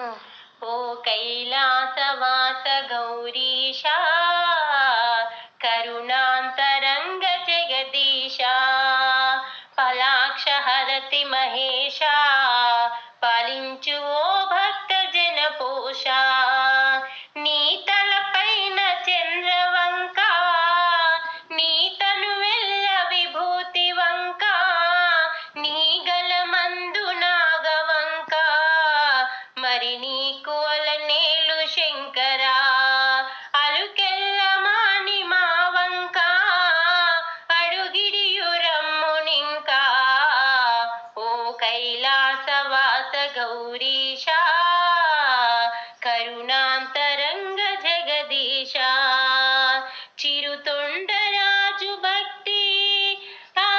ओ कैलासवास गौरीशा करुणान्तरङ्ग जगदीशा पलाक्ष हरति महेशा परिञ्चु గౌరీశా కరుణాంతరంగ జగదీశ చిరుతొండరాజు భక్తి ఆ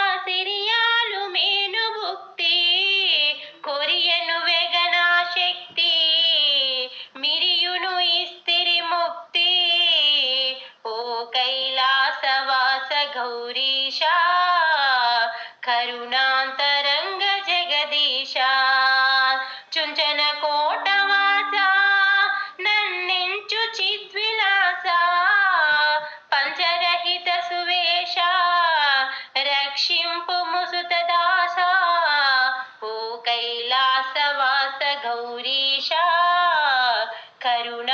మేను భుక్తి కొరియను వెగనా శక్తి మిరియును ఇస్తిరి ముక్తి ఓ కైలాసవాస గౌరీశా కరుణాంత लक्षिम्पुमुसुतदासा ओ कैलास गौरीशा करुण